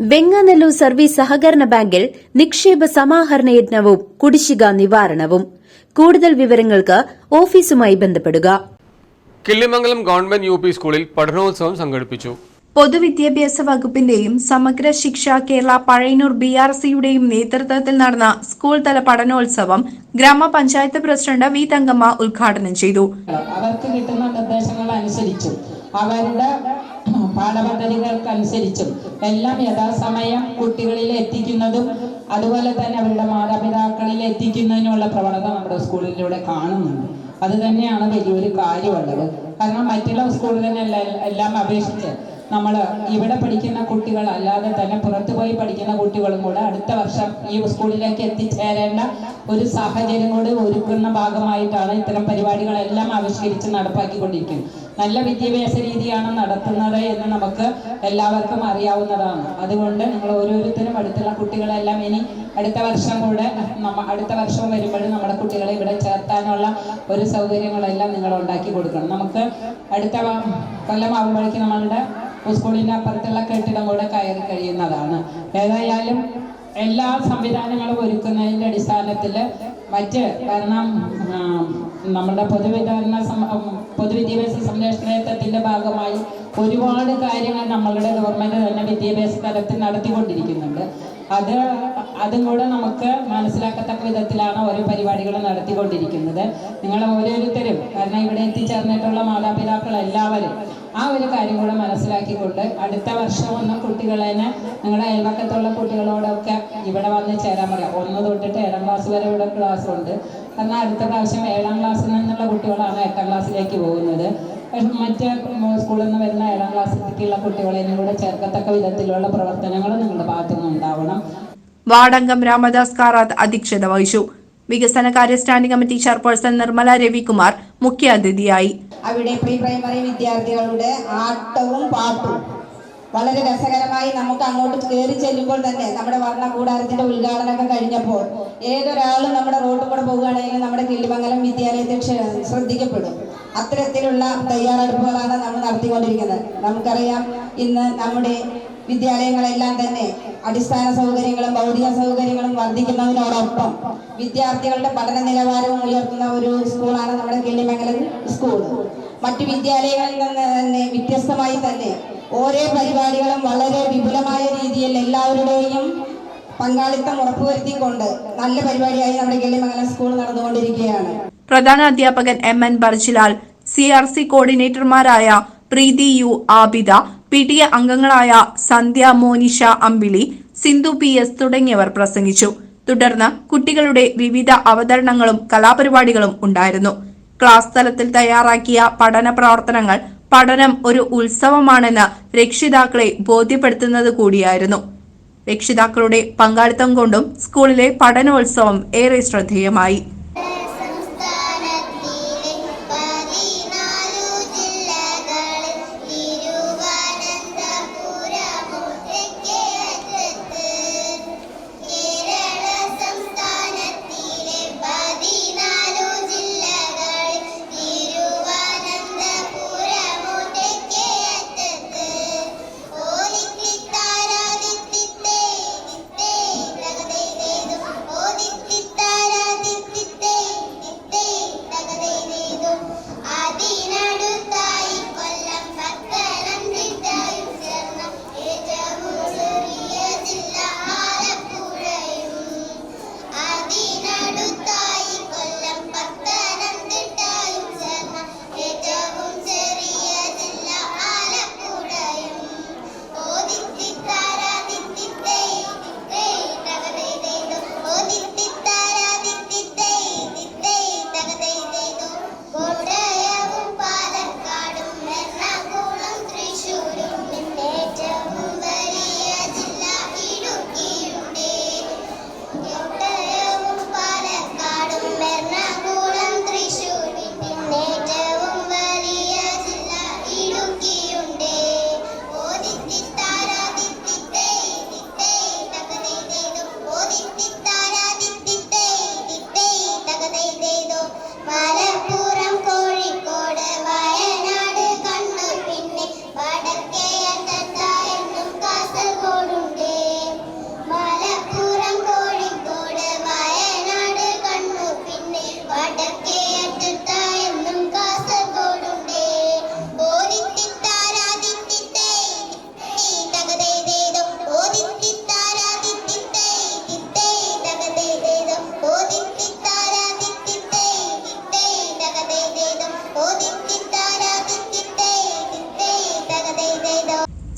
Venganallur service സഹകരണ ബാങ്കിൽ നിക്ഷേപ സമാഹരണ യജ്ഞവും കുടിശ്ശിക നിവാരണവും. കൂടുതൽ വിവരങ്ങൾക്ക് ഓഫീസുമായി ബന്ധപ്പെടുക. കിള്ളിമംഗലം ഗവൺമെന്റ് യു പി സ്കൂളിൽ പഠനോത്സവം സംഘടിപ്പിച്ചു. പൊതുവിദ്യാഭ്യാസ വകുപ്പിന്റെയും സമഗ്ര ശിക്ഷ കേരള പഴയന്നൂർ ബി ആർ സിയുടെയും നേതൃത്വത്തിൽ നടന്ന സ്കൂൾ തല പഠനോത്സവം ഗ്രാമപഞ്ചായത്ത് പ്രസിഡന്റ് വി തങ്കമ്മ ഉദ്ഘാടനം ചെയ്തു. അവർക്ക് കിട്ടുന്ന നിർദ്ദേശങ്ങൾ അനുസരിച്ചും അവരുടെ പാഠപദ്ധതികൾക്കനുസരിച്ചും എല്ലാം യഥാസമയം കുട്ടികളിൽ എത്തിക്കുന്നതും അതുപോലെ തന്നെ അവരുടെ മാതാപിതാക്കളിൽ എത്തിക്കുന്നതിനുള്ള പ്രവണത നമ്മുടെ സ്കൂളിലൂടെ കാണുന്നുണ്ട്. അത് തന്നെയാണ് വലിയൊരു കാര്യമുള്ളത്. കാരണം മറ്റുള്ള സ്കൂളുകളിലെല്ലാം എല്ലാം അപേക്ഷിച്ച് നമ്മൾ ഇവിടെ പഠിക്കുന്ന കുട്ടികൾ അല്ലാതെ തന്നെ പുറത്തു പോയി പഠിക്കുന്ന കുട്ടികളും കൂടെ അടുത്ത വർഷം ഈ സ്കൂളിലേക്ക് എത്തിച്ചേരേണ്ട ഒരു സാഹചര്യം കൂടി ഒരുക്കുന്ന ഭാഗമായിട്ടാണ് ഇത്തരം പരിപാടികളെല്ലാം ആവിഷ്കരിച്ച് നടപ്പാക്കിക്കൊണ്ടിരിക്കുന്നത്. നല്ല വിദ്യാഭ്യാസ രീതിയാണ് നടത്തുന്നത് എന്ന് നമുക്ക് എല്ലാവർക്കും അറിയാവുന്നതാണ്. അതുകൊണ്ട് നിങ്ങൾ ഓരോരുത്തരും അടുത്തുള്ള കുട്ടികളെല്ലാം ഇനി അടുത്ത വർഷം കൂടെ അടുത്ത വർഷം വരുമ്പോഴും നമ്മുടെ കുട്ടികളെ ഇവിടെ ചേർത്താനുള്ള ഒരു സൗകര്യങ്ങളെല്ലാം നിങ്ങൾ ഉണ്ടാക്കി കൊടുക്കണം. നമുക്ക് അടുത്ത കൊല്ലമാകുമ്പോഴേക്കും നമ്മളുടെ സ്കൂളിന്റെ അപ്പുറത്തുള്ള കെട്ടിടം കൂടെ കയറി കഴിയുന്നതാണ്. ഏതായാലും എല്ലാ സംവിധാനങ്ങളും ഒരുക്കുന്നതിന്റെ അടിസ്ഥാനത്തിൽ മറ്റ് കാരണം നമ്മുടെ പൊതുവിതരണ പൊതുവിദ്യാഭ്യാസ സംരക്ഷണ യജ്ഞത്തിന്റെ ഭാഗമായി ഒരുപാട് കാര്യങ്ങൾ നമ്മളുടെ ഗവൺമെന്റ് തന്നെ വിദ്യാഭ്യാസ തലത്തിൽ നടത്തിക്കൊണ്ടിരിക്കുന്നുണ്ട്. അത് അതും കൂടെ നമുക്ക് മനസ്സിലാക്കത്തക്ക വിധത്തിലാണ് ഓരോ പരിപാടികൾ നടത്തിക്കൊണ്ടിരിക്കുന്നത്. നിങ്ങൾ ഓരോരുത്തരും കാരണം ഇവിടെ എത്തിച്ചേർന്നിട്ടുള്ള മാതാപിതാക്കൾ എല്ലാവരും ആ ഒരു കാര്യം കൂടെ മനസ്സിലാക്കിക്കൊണ്ട് അടുത്ത വർഷം ഒന്ന് കുട്ടികളെ നിങ്ങളുടെ അയൽവക്കത്തുള്ള കുട്ടികളോടൊക്കെ ഇവിടെ വന്ന് ചേരാൻ പറയാം. ഒന്ന് തൊട്ടിട്ട് ഏഴാം ക്ലാസ് വരെ ഇവിടെ ക്ലാസ് ഉണ്ട്. എന്നാൽ അടുത്ത പ്രാവശ്യം ഏഴാം ക്ലാസ്സിൽ നിന്നുള്ള കുട്ടികളാണ് എട്ടാം ക്ലാസ്സിലേക്ക് പോകുന്നത്. പക്ഷെ മറ്റ് സ്കൂളിൽ നിന്ന് വരുന്ന ഏഴാം ക്ലാസ്സിലേക്കുള്ള കുട്ടികളെയും കൂടെ ചേർക്കത്തക്ക വിധത്തിലുള്ള പ്രവർത്തനങ്ങൾ നിങ്ങളുടെ ഭാഗത്തുനിന്ന് ഉണ്ടാവണം. വാർഡംഗം രാമദാസ് കാറാത്ത് അധ്യക്ഷത വഹിച്ചു. വികസന കാര്യ standing committee chairperson Nirmala Ravikumar മുഖ്യാതിഥിയായി. അവിടെ പ്രീ പ്രൈമറി വിദ്യാർത്ഥികളുടെ ആട്ടവും പാട്ടും വളരെ രസകരമായി നമുക്ക് അങ്ങോട്ട് കയറി ചെല്ലുമ്പോൾ തന്നെ നമ്മുടെ വർണ കൂടാരത്തിന്റെ ഉദ്ഘാടനമൊക്കെ കഴിഞ്ഞപ്പോൾ ഏതൊരാളും നമ്മുടെ റോഡിൽ കൂടെ പോവുകയാണെങ്കിലും നമ്മുടെ കിള്ളിമംഗലം വിദ്യാലയത്തിൽ ശ്രദ്ധിക്കപ്പെടും. അത്തരത്തിലുള്ള തയ്യാറെടുപ്പുകളാണ് നമ്മൾ നടത്തിക്കൊണ്ടിരിക്കുന്നത്. നമുക്കറിയാം ഇന്ന് നമ്മുടെ വിദ്യാലയങ്ങളെല്ലാം തന്നെ അടിസ്ഥാന സൗകര്യങ്ങളും ഭൗതിക സൗകര്യങ്ങളും വർദ്ധിക്കുന്നതിനോടൊപ്പം വിദ്യാർത്ഥികളുടെ പഠന നിലവാരവും ഉയർത്തുന്ന ഒരു സ്കൂളാണ് നമ്മുടെ കിള്ളിമംഗലം സ്കൂൾ. മറ്റു വിദ്യാലയങ്ങളിൽ നിന്ന് തന്നെ വ്യത്യസ്തമായി തന്നെ ഓരോ പരിപാടികളും വളരെ വിപുലമായ രീതിയിൽ എല്ലാവരുടെയും പങ്കാളിത്തം ഉറപ്പുവരുത്തിക്കൊണ്ട് നല്ല പരിപാടിയായി നമ്മുടെ കിള്ളിമംഗലം സ്കൂൾ നടന്നുകൊണ്ടിരിക്കുകയാണ്. പ്രധാന അധ്യാപകൻ M N Barjilal C R C കോർഡിനേറ്റർമാരായ Preethi U Abida P T A അംഗങ്ങളായ സന്ധ്യ മോനിഷ അമ്പിളി സിന്ധു പി എസ് തുടങ്ങിയവർ പ്രസംഗിച്ചു. തുടർന്ന് കുട്ടികളുടെ വിവിധ അവതരണങ്ങളും കലാപരിപാടികളും ഉണ്ടായിരുന്നു. ക്ലാസ് തലത്തിൽ തയ്യാറാക്കിയ പഠന പ്രവർത്തനങ്ങൾ പഠനം ഒരു ഉത്സവമാണെന്ന് രക്ഷിതാക്കളെ ബോധ്യപ്പെടുത്തുന്നത് കൂടിയായിരുന്നു. രക്ഷിതാക്കളുടെ പങ്കാളിത്തം കൊണ്ടും സ്കൂളിലെ പഠനോത്സവം ഏറെ ശ്രദ്ധേയമായി.